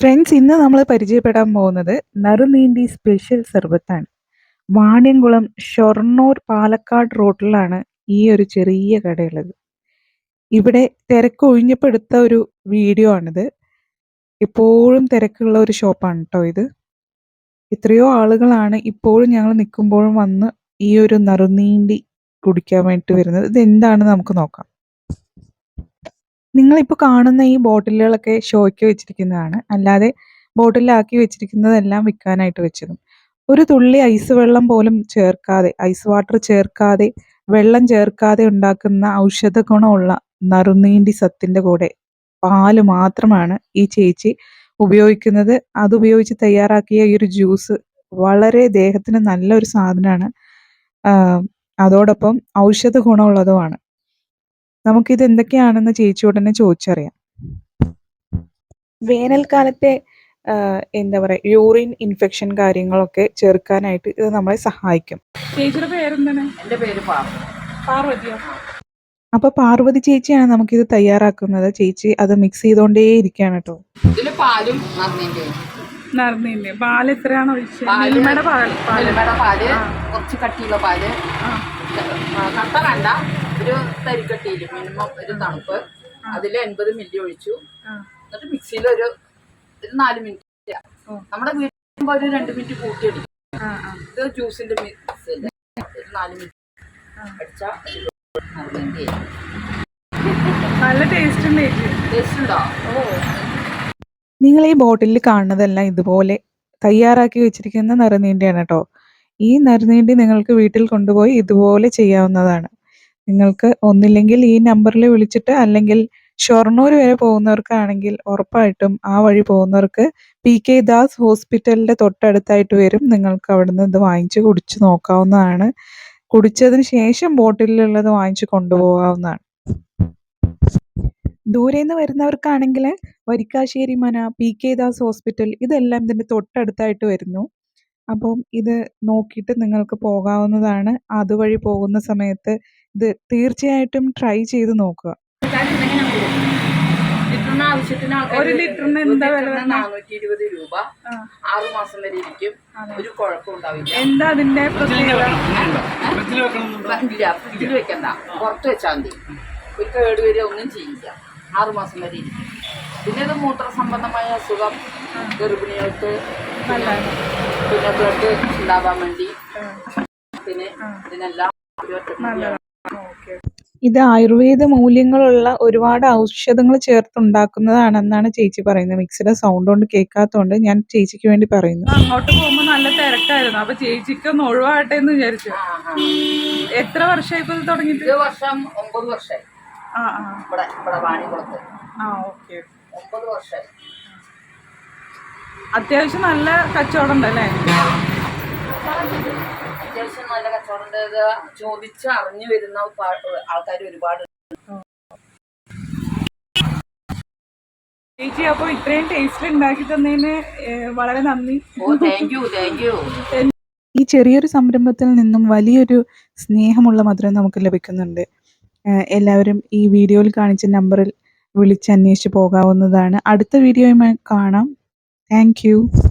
Friends ഇന്ന് നമ്മൾ പരിചയപ്പെടാൻ പോകുന്നത് നറുനീണ്ടി സ്പെഷ്യൽ സർബത്താണ്. വാണിയംകുളം ഷൊർണൂർ പാലക്കാട് റോഡിലാണ് ഈ ഒരു ചെറിയ കടയുള്ളത്. ഇവിടെ തിരക്ക് ഒഴിഞ്ഞപ്പോൾ ഒരു വീഡിയോ ആണിത്. എപ്പോഴും തിരക്കുള്ള ഒരു ഷോപ്പാണ് കേട്ടോ ഇത്. എത്രയോ ആളുകളാണ് ഇപ്പോഴും ഞങ്ങൾ നിൽക്കുമ്പോഴും വന്ന് ഈ ഒരു നറുനീണ്ടി കുടിക്കാൻ വേണ്ടി വരുന്നത്. ഇത് എന്താണെന്ന് നമുക്ക് നോക്കാം. നിങ്ങളിപ്പോൾ കാണുന്ന ഈ ബോട്ടിലുകളൊക്കെ ഷോയ്ക്ക് വെച്ചിരിക്കുന്നതാണ്. അല്ലാതെ ബോട്ടിലാക്കി വെച്ചിരിക്കുന്നതെല്ലാം വിൽക്കാനായിട്ട് വെച്ചതും. ഒരു തുള്ളി ഐസ് വെള്ളം പോലും ചേർക്കാതെ ഐസ് വാട്ടർ ചേർക്കാതെ വെള്ളം ചേർക്കാതെ ഉണ്ടാക്കുന്ന ഔഷധ ഗുണമുള്ള നറുനീണ്ടി സത്തിന്റെ കൂടെ പാൽ മാത്രമാണ് ഈ ചേച്ചി ഉപയോഗിക്കുന്നത്. അതുപയോഗിച്ച് തയ്യാറാക്കിയ ഈ ഒരു ജ്യൂസ് വളരെ ദേഹത്തിന് നല്ലൊരു സാധനമാണ്. അതോടൊപ്പം ഔഷധ ഗുണമുള്ളതുമാണ്. നമുക്കിത് എന്തൊക്കെയാണെന്ന് ചേച്ചി ഉടനെ ചോദിച്ചറിയാം. വേനൽക്കാലത്തെ എന്താ പറയുക യൂറിൻ ഇൻഫെക്ഷൻ കാര്യങ്ങളൊക്കെ ചെറുക്കാനായിട്ട് ഇത് നമ്മളെ സഹായിക്കും. ചേച്ചിയുടെ പേരെന്താണ്? എന്റെ പേര് പാർവതി. പാർവതിയോ? അപ്പൊ പാർവതി ചേച്ചിയാണ് നമുക്ക് ഇത് തയ്യാറാക്കുന്നത്. ചേച്ചി അത് മിക്സ് ചെയ്തോണ്ടേ ഇരിക്കുകയാണ് കേട്ടോ. ഇതിൽ പാലും നടന്നില്ലേ പാൽ എത്രയാണ് ഒഴിച്ചത്? പാൽ മിൽമയുടെ പാൽ പാൽ. പാൽ കുറച്ച് കട്ടിയുള്ള പാൽ. കട്ട വേണ്ട. ഒരു തരിക്കട്ടിയിൽ മിനിമം ഒരു തണുപ്പ്. അതിൽ എൺപത് മില്ലി ഒഴിച്ചു. എന്നിട്ട് മിക്സിയിൽ ഒരു ഒരു നാല് മിനിറ്റ്. നമ്മുടെ വീട്ടിൽ ഒരു രണ്ട് മിനിറ്റ് കൂട്ടിയടിക്കും. ഇത് ജ്യൂസിന്റെ മിക്സ് ഒരു നാല് മിനിറ്റ് അടിച്ചാൽ നല്ല ടേസ്റ്റ് ഉണ്ട് ടേസ്റ്റ് ഉണ്ടോ? ഓ. നിങ്ങൾ ഈ ബോട്ടിലിൽ കാണുന്നതെല്ലാം ഇതുപോലെ തയ്യാറാക്കി വെച്ചിരിക്കുന്ന നറുനീണ്ടിയാണ് കേട്ടോ ഈ നറുനീണ്ടി നിങ്ങൾക്ക് വീട്ടിൽ കൊണ്ടുപോയി ഇതുപോലെ ചെയ്യാവുന്നതാണ്. നിങ്ങൾക്ക് ഒന്നില്ലെങ്കിൽ ഈ നമ്പറിൽ വിളിച്ചിട്ട് അല്ലെങ്കിൽ ഷൊർണൂർ വരെ പോകുന്നവർക്കാണെങ്കിൽ ഉറപ്പായിട്ടും ആ വഴി പോകുന്നവർക്ക് പി കെ ദാസ് ഹോസ്പിറ്റലിന്റെ തൊട്ടടുത്തായിട്ട് വരും. നിങ്ങൾക്ക് അവിടുന്ന് ഇത് വാങ്ങിച്ച് കുടിച്ച് നോക്കാവുന്നതാണ്. കുടിച്ചതിന് ശേഷം ബോട്ടിലുള്ളത് വാങ്ങിച്ച് കൊണ്ടുപോകാവുന്നതാണ്. ദൂരെ നിന്ന് വരുന്നവർക്കാണെങ്കിൽ Varikkasseri Mana P K Das hospital ഇതെല്ലാം ഇതിന്റെ തൊട്ടടുത്തായിട്ട് വരുന്നു. അപ്പം ഇത് നോക്കിയിട്ട് നിങ്ങൾക്ക് പോകാവുന്നതാണ്. അതുവഴി പോകുന്ന സമയത്ത് ഇത് തീർച്ചയായിട്ടും ട്രൈ ചെയ്ത് നോക്കുക. ഒരു ലിറ്ററിന് എന്താ വില ലിറ്ററിന് നാനൂറ്റി ഇരുപത് രൂപ. ആറു മാസം വരെ ഇരിക്കും. ഒരു കുഴപ്പം ഉണ്ടാവില്ല. എന്താ അതിന്റെ പ്രത്യേകത? ഇല്ല ഫ്രിഡ്ജിൽ വെക്കണ്ട. പുറത്ത് വെച്ചാൽ മതി. ഒരു കേട് വരിക ഒന്നും ചെയ്യില്ല. ആറു മാസം വരെ ഇരിക്കും. പിന്നെ ഇത് മൂത്ര സംബന്ധമായ അസുഖം ഗർഭിണികൾക്ക് പിന്നെ ബ്ലഡ് ഉണ്ടാവാൻ വേണ്ടി. പിന്നെ ഇതിനെല്ലാം ഇത് ആയുർവേദ മൂല്യങ്ങളുള്ള ഒരുപാട് ഔഷധങ്ങൾ ചേർത്തുണ്ടാക്കുന്നതാണെന്നാണ് ചേച്ചി പറയുന്നത്. മിക്സിയുടെ സൗണ്ട് കൊണ്ട് കേൾക്കാത്തതുകൊണ്ട് ഞാൻ ചേച്ചിക്ക് വേണ്ടി പറയുന്നു. അങ്ങോട്ട് പോകുമ്പോ നല്ല തിരക്കായിരുന്നു. അപ്പൊ ചേച്ചിക്ക് ഒന്ന് ഒഴിവാകട്ടെ എന്ന് വിചാരിച്ചു. എത്ര വർഷമായി ഇപ്പൊ തുടങ്ങിയിട്ട്? വർഷം ഒമ്പത് വർഷമായി. ആ ആ. ഇവിടെ ഇവിടെ വാണികുളത്ത് ആ ഓക്കെ ഒമ്പത് വർഷമായി. അത്യാവശ്യം നല്ല കച്ചവടം ഉണ്ടല്ലേ? അത്യാവശ്യം നല്ല കച്ചവടം ഉണ്ട്. ചോദിച്ച് അറിഞ്ഞു വരുന്ന ആൾക്കാർ ഒരുപാട് ചേച്ചി അപ്പൊ ഇത്രയും ടേസ്റ്റ് ഉണ്ടാക്കി തന്നതിന് വളരെ നന്ദി. Oh thank you thank you ഈ ചെറിയൊരു സംരംഭത്തിൽ നിന്നും വലിയൊരു സ്നേഹമുള്ള മധുരം നമുക്ക് ലഭിക്കുന്നുണ്ട്. എല്ലാവരും ഈ വീഡിയോയിൽ കാണിച്ച നമ്പറിൽ വിളിച്ച് അന്വേഷിച്ച് പോകാവുന്നതാണ്. അടുത്ത വീഡിയോയുമായി കാണാം. താങ്ക്